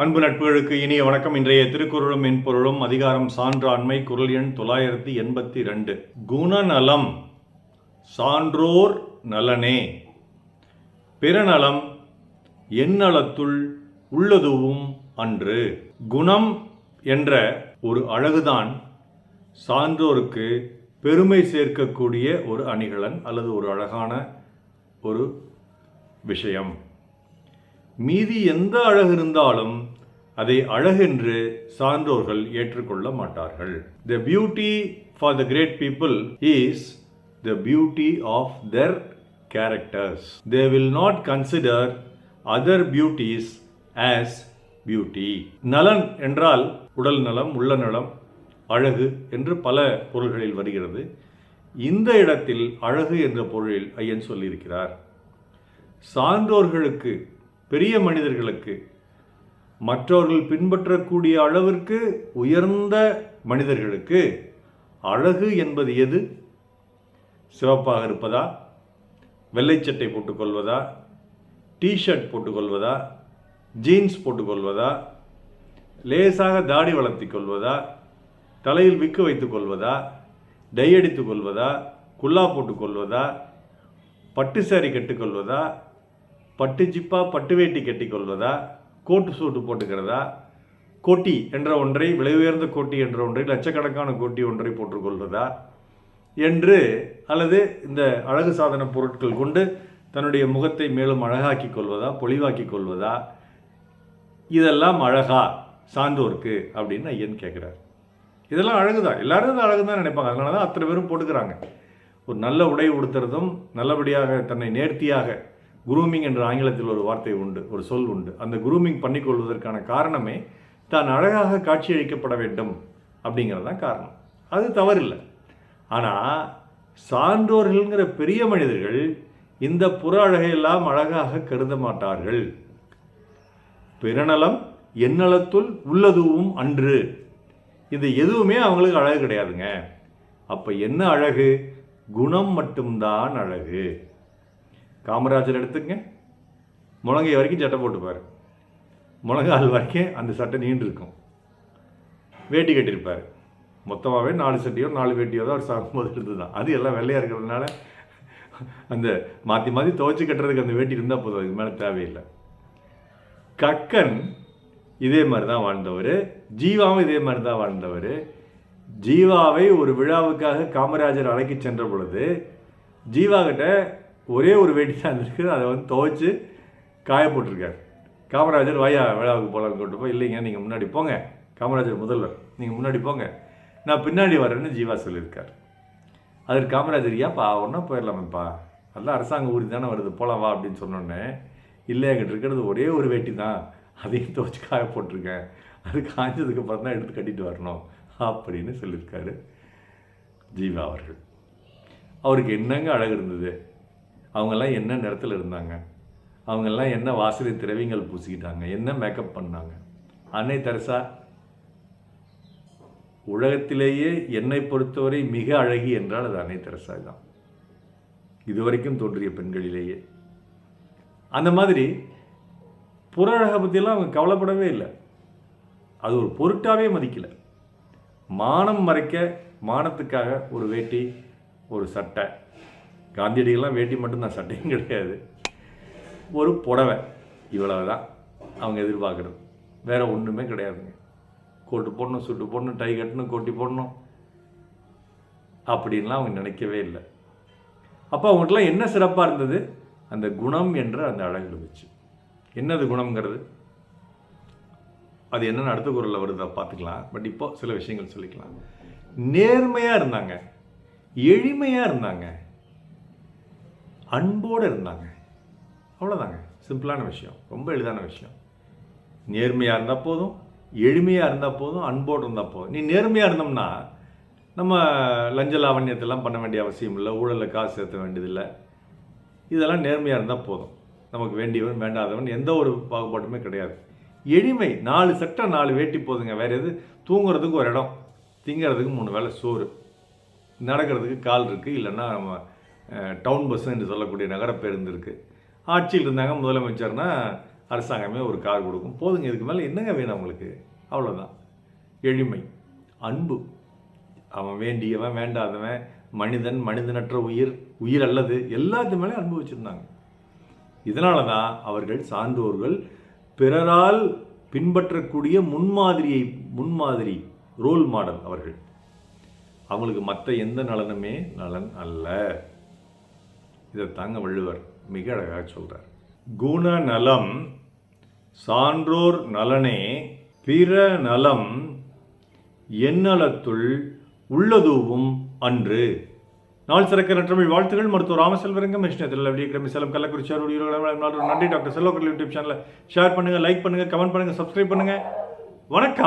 அன்பு நட்புகளுக்கு இனிய வணக்கம். இன்றைய திருக்குறளும் மென்பொருளும் அதிகாரம் சான்றாண்மை குரல் எண் தொள்ளாயிரத்தி எண்பத்தி ரெண்டு குணநலம் சான்றோர் நலனே. பிறநலம் எந்நலத்துள் உள்ளதுவும் அன்று. குணம் என்ற ஒரு அழகுதான் சான்றோருக்கு பெருமை சேர்க்கக்கூடிய ஒரு அணிகலன் அல்லது ஒரு அழகான ஒரு விஷயம். மீதி எந்த அழகு இருந்தாலும் அதை அழகென்று சான்றோர்கள் ஏற்றுக்கொள்ள மாட்டார்கள். The beauty for the great people is the beauty of their characters they will not consider other beauties as beauty நலன் என்றால் உடல் நலம் உள்ள நலம் அழகு என்று பல பொருள்களில் வருகிறது. இந்த இடத்தில் அழகு என்ற பொருளில் ஐயன் சொல்லியிருக்கிறார். சான்றோர்களுக்கு பெரிய மனிதர்களுக்கு மற்றவர்கள் பின்பற்றக்கூடிய அளவிற்கு உயர்ந்த மனிதர்களுக்கு அழகு என்பது எது? சிவப்பாக இருப்பதா? வெள்ளைச்சட்டை போட்டுக்கொள்வதா? டிஷர்ட் போட்டுக்கொள்வதா? ஜீன்ஸ் போட்டுக்கொள்வதா? லேசாக தாடி வளர்த்தி கொள்வதா? தலையில் விக்கு வைத்துக் கொள்வதா? டை அடித்துக் கொள்வதா? குல்லா போட்டுக்கொள்வதா பட்டு சாரி கட்டுக்கொள்வதா பட்டு ஜிப்பா பட்டு வேட்டி கட்டிக்கொள்வதா? கோட்டு சூட்டு போட்டுக்கிறதா? கோட்டி என்ற ஒன்றை விலை உயர்ந்த கோட்டி என்ற ஒன்றை லட்சக்கணக்கான கோட்டி ஒன்றை போட்டுக்கொள்வதா? என்று அல்லது இந்த அழகு சாதன பொருட்கள் கொண்டு தன்னுடைய முகத்தை மேலும் அழகாக்கிக் கொள்வதா பொலிவாக்கிக் கொள்வதா? இதெல்லாம் அழகா சான்றோருக்கு அப்படின்னு ஐயன் கேட்குறார். இதெல்லாம் அழகு தான் எல்லாரும் இது அழகு தான் நினைப்பாங்க. அதனால தான் அத்தனை பேரும் போட்டுக்கிறாங்க. ஒரு நல்ல உடை உடுத்துறதும் நல்லபடியாக தன்னை நேர்த்தியாக குரூமிங் என்ற ஆங்கிலத்தில் ஒரு வார்த்தை உண்டு ஒரு சொல் உண்டு. அந்த குரூமிங் பண்ணிக்கொள்வதற்கான காரணமே தான் அழகாக காட்சியளிக்கப்பட வேண்டும் அப்படிங்கிறது தான் காரணம். அது தவறில்லை. ஆனால் சான்றோர்கள்ங்கிற பெரிய மனிதர்கள் இந்த புற அழகையெல்லாம் அழகாக கருத மாட்டார்கள். பிறநலம் எண்ணலத்துள் உள்ளதுவும் அன்று. இது எதுவுமே அவங்களுக்கு அழகு கிடையாதுங்க. அப்போ என்ன அழகு? குணம் மட்டும்தான் அழகு. காமராஜர் எடுத்துங்க. முழங்கை வரைக்கும் சட்டை போட்டுப்பார் முழங்கால் வரைக்கும் அந்த சட்டை நீண்டு இருக்கும். வேட்டி கட்டியிருப்பார். மொத்தமாகவே நாலு சட்டையோ நாலு வேட்டியோ தான் அவர் சாகும்போது இருந்தது தான் அது எல்லாம் வெள்ளையாக இருக்கிறதுனால அந்த மாற்றி மாற்றி துவைச்சி கட்டுறதுக்கு அந்த வேட்டி இருந்தால் போதும். அதுக்கு மேலே தேவையில்லை. கக்கன் இதே மாதிரி தான் வாழ்ந்தவர். ஜீவாவும் இதே மாதிரி தான் வாழ்ந்தவர். ஜீவாவை ஒரு விழாவுக்காக காமராஜர் அழைக்கி சென்ற பொழுது ஜீவா கிட்ட ஒரே ஒரு வேட்டி தான் இருந்திருக்கு அதை வந்து துவைச்சு காய போட்டிருக்காரு காமராஜர் வாயா விழாவுக்கு போகலான்னு கொண்டு போய் இல்லைங்க நீங்கள் முன்னாடி போங்க. காமராஜர் முதல்வர் நீங்கள் முன்னாடி போங்க. நான் பின்னாடி வரேன்னு ஜீவா சொல்லியிருக்கார். அதற்கு காமராஜர் ஏப்பா ஒன்றா போயிடலாமேப்பா. எல்லாம் அரசாங்க ஊரி தானே வருது. போலாம் வா அப்படின்னு சொன்னோன்னே இல்லை என்கிட்ட இருக்கிறது ஒரே ஒரு வேட்டி தான். அதையும் துவச்சி காய போட்டிருக்கேன் அது காய்ஞ்சதுக்கு அப்புறம் தான் எடுத்து கட்டிட்டு வரணும். அப்படின்னு சொல்லியிருக்காரு ஜீவா அவர்கள். அவருக்கு என்னங்க அழகு இருந்தது? அவங்கெல்லாம் என்ன நிறத்தில் இருந்தாங்க? அவங்கெல்லாம் என்ன வாசனை திரவியங்கள் பூசிக்கிட்டாங்க? என்ன மேக்கப் பண்ணாங்க? அன்னை தெரசா உலகத்திலேயே என்னை பொறுத்தவரை மிக அழகி என்றால் அது அன்னை தெரசா தான். இதுவரைக்கும் தோன்றிய பெண்களிலேயே. அந்த மாதிரி புற அழகை பற்றியெல்லாம் அவங்க கவலைப்படவே இல்லை. அது ஒரு பொருட்டாவே மதிக்கலை. மானம் மறைக்க மானத்துக்காக ஒரு வேட்டி ஒரு சட்டை காந்தியடிகள்லாம் வேட்டி மட்டும்தான் சட்டையும் கிடையாது. ஒரு புடவை இவ்வளவு தான் அவங்க எதிர்பார்க்குறது. வேறு ஒன்றுமே கிடையாதுங்க. கோட்டு போடணும் சுட்டு போடணும் டை கட்டணும் கோட்டி போடணும். அப்படின்லாம் அவங்க நினைக்கவே இல்லை. அப்போ அவங்களுக்குலாம் என்ன சிறப்பாக இருந்தது? அந்த குணம் என்ற அந்த அழகு வச்சு. என்னது குணம்ங்கிறது? அது என்னன்னு அடுத்த குரலில் வருதா பார்த்துக்கலாம். பட் இப்போ சில விஷயங்கள் சொல்லிக்கலாம். நேர்மையாக இருந்தாங்க. எளிமையாக இருந்தாங்க. அன்போடு இருந்தாங்க. அவ்வளோதாங்க சிம்பிளான விஷயம். ரொம்ப எளிதான விஷயம். நேர்மையாக இருந்தால் போதும் எளிமையாக இருந்தால் போதும் அன்போடு இருந்தால் போதும். நீ நேர்மையாக இருந்தோம்னா நம்ம லஞ்ச லாவண்யத்தெல்லாம் பண்ண வேண்டிய அவசியம் இல்லை ஊழலில் காசு சேர்த்த வேண்டியதில்லை. இதெல்லாம் நேர்மையாக இருந்தால் போதும். நமக்கு வேண்டியவன் வேண்டாதவன் எந்த ஒரு பாகுபாட்டுமே கிடையாது. எளிமை நாலு சட்டை நாலு வேட்டி போதுங்க. வேறு எது? தூங்குறதுக்கு ஒரு இடம் திங்கிறதுக்கு மூணு. வேளை சோறு. நடக்கிறதுக்கு கால் இருக்குது இல்லைன்னா நம்ம டவுன் பஸ் என்று சொல்லக்கூடிய நகர பேருந்து இருக்குது ஆட்சியில் இருந்தாங்க முதலமைச்சர்னா அரசாங்கமே ஒரு கார் கொடுக்கும். போதுங்க இதுக்கு மேலே என்னங்க வேணும் அவங்களுக்கு? அவ்வளோதான் எளிமை அன்பு. அவன் வேண்டியவன் வேண்டாதவன் மனிதன் மனிதனற்ற உயிர் உயிர் அல்லது எல்லாத்து மேலே அன்பு வச்சுருந்தாங்க. இதனால தான் அவர்கள் சான்றோர்கள் பிறரால் பின்பற்றக்கூடிய முன்மாதிரியை முன்மாதிரி ரோல் மாடல் அவர்கள். அவங்களுக்கு மற்ற எந்த நலனுமே நலன் அல்ல. இதை தாங்க வள்ளுவர். மிக அழகாக சொல்கிறார் குண நலம் சான்றோர் நலனே பிற நலம் எந்நலத்துள் உள்ளதுவும் அன்று. நாள் சிறக்க நற்றமிழ் வாழ்த்துகள். மருத்துவர் ராமசெல்வரங்க மிஷினத்தில் விடியக்கிழமை சேலம் கள்ளக்குறிச்சி அறுபடி நன்றி. டாக்டர் செல்லோக்கர் யூடியூப் சேனலை ஷேர் பண்ணுங்கள் லைக் பண்ணுங்கள் கமெண்ட் பண்ணுங்கள் சப்ஸ்கிரைப் பண்ணுங்கள் வணக்கம்.